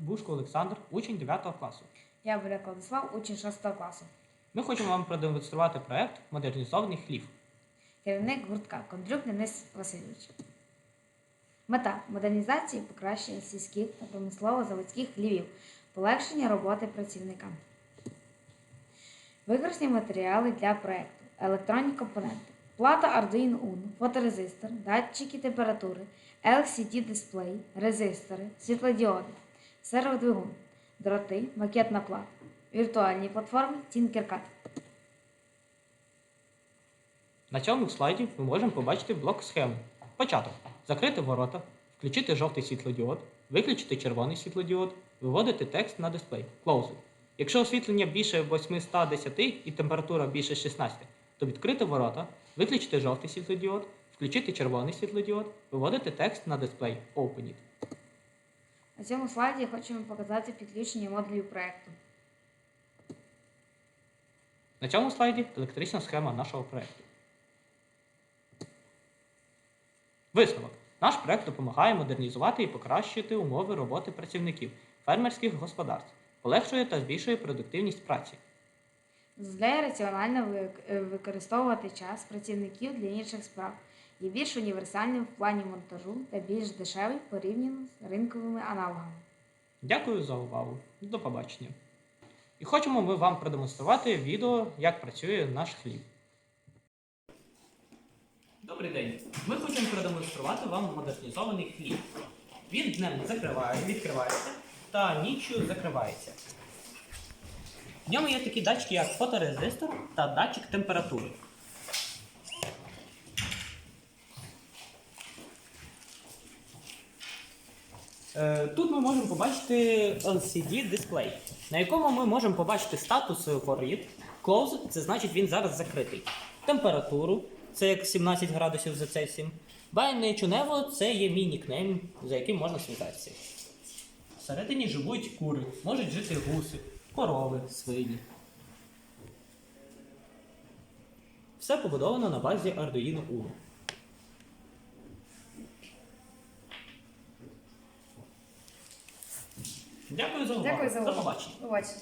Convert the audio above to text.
Бушко Олександр, учень 9 класу. Я Буряк Владислав, учень 6 класу. Ми хочемо вам продемонструвати проект модернізований хлів. Керівник гуртка Кондрюк Денис Васильович. Мета модернізації покращення сільських та промислово-заводських хлівів, полегшення роботи працівникам. Використані матеріали для проекту, електронні компоненти, плата Arduino Uno, фоторезистор, датчики температури, LCD-дисплей, резистори, світлодіоди, серводвигун, дроти, макетна плата, віртуальні платформи Tinkercad. На цьому слайді ми можемо побачити блок схеми. Початок. Закрити ворота, включити жовтий світлодіод, виключити червоний світлодіод, виводити текст на дисплей. Close. Якщо освітлення більше 810 і температура більше 16, то відкрити ворота, виключити жовтий світлодіод, включити червоний світлодіод, виводити текст на дисплей. Open it. На цьому слайді хочемо показати підключення модулів проекту. На цьому слайді електрична схема нашого проекту. Висновок. Наш проект допомагає модернізувати і покращити умови роботи працівників фермерських господарств, полегшує та збільшує продуктивність праці. Дозволяє раціонально використовувати час працівників для інших справ. Є більш універсальним в плані монтажу та більш дешевий порівняно з ринковими аналогами. Дякую за увагу. До побачення. І хочемо ми вам продемонструвати відео, як працює наш хліб. Добрий день. Ми хочемо продемонструвати вам модернізований хліб. Він днем закриває, відкривається та ніччю закривається. В ньому є такі датчики, як фоторезистор та датчик температури. Тут ми можемо побачити LCD-дисплей, на якому ми можемо побачити статус воріт. Close це значить він зараз закритий. Температуру це як 17 градусів за Цельсієм. Байне чунево це є мій нікнейм, за яким можна світатися. Всередині живуть кури, можуть жити гуси, корови, свині. Все побудовано на базі Arduino Uno. Дякую за увагу. Дякую за увагу. побачення. Побачення.